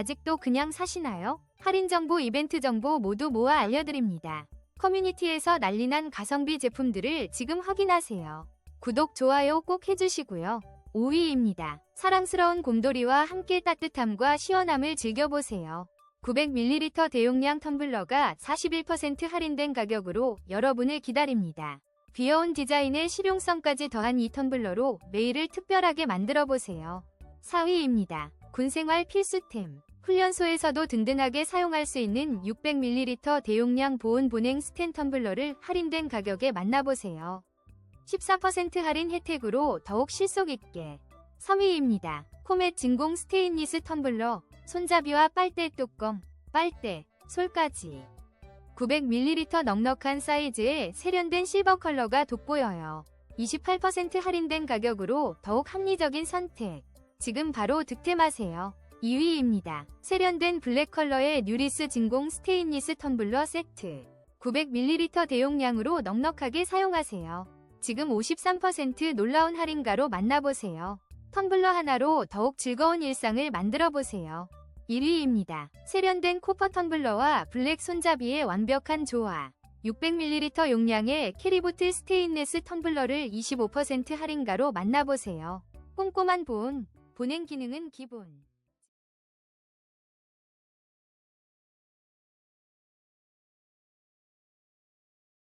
아직도 그냥 사시나요? 할인 정보, 이벤트 정보 모두 모아 알려드립니다. 커뮤니티에서 난리난 가성비 제품들을 지금 확인하세요. 구독, 좋아요 꼭 해주시고요. 5위입니다. 사랑스러운 곰돌이와 함께 따뜻함과 시원함을 즐겨보세요. 900ml 대용량 텀블러가 41% 할인된 가격으로 여러분을 기다립니다. 귀여운 디자인에 실용성까지 더한 이 텀블러로 매일을 특별하게 만들어 보세요. 4위입니다. 군생활 필수템. 훈련소에서도 든든하게 사용할 수 있는 600ml 대용량 보온 보냉 스텐 텀블러를 할인된 가격에 만나보세요. 14% 할인 혜택으로 더욱 실속 있게. 3위입니다. 코멧 진공 스테인리스 텀블러, 손잡이와 빨대 뚜껑, 빨대, 솔까지. 900ml 넉넉한 사이즈에 세련된 실버 컬러가 돋보여요. 28% 할인된 가격으로 더욱 합리적인 선택. 지금 바로 득템하세요. 2위입니다. 세련된 블랙 컬러의 뉴리스 진공 스테인리스 텀블러 세트. 900ml 대용량으로 넉넉하게 사용하세요. 지금 53% 놀라운 할인가로 만나보세요. 텀블러 하나로 더욱 즐거운 일상을 만들어 보세요. 1위입니다. 세련된 코퍼 텀블러와 블랙 손잡이의 완벽한 조화. 600ml 용량의 캐리보틀 스테인레스 텀블러를 25% 할인가로 만나보세요. 꼼꼼한 보온, 보냉 기능은 기본.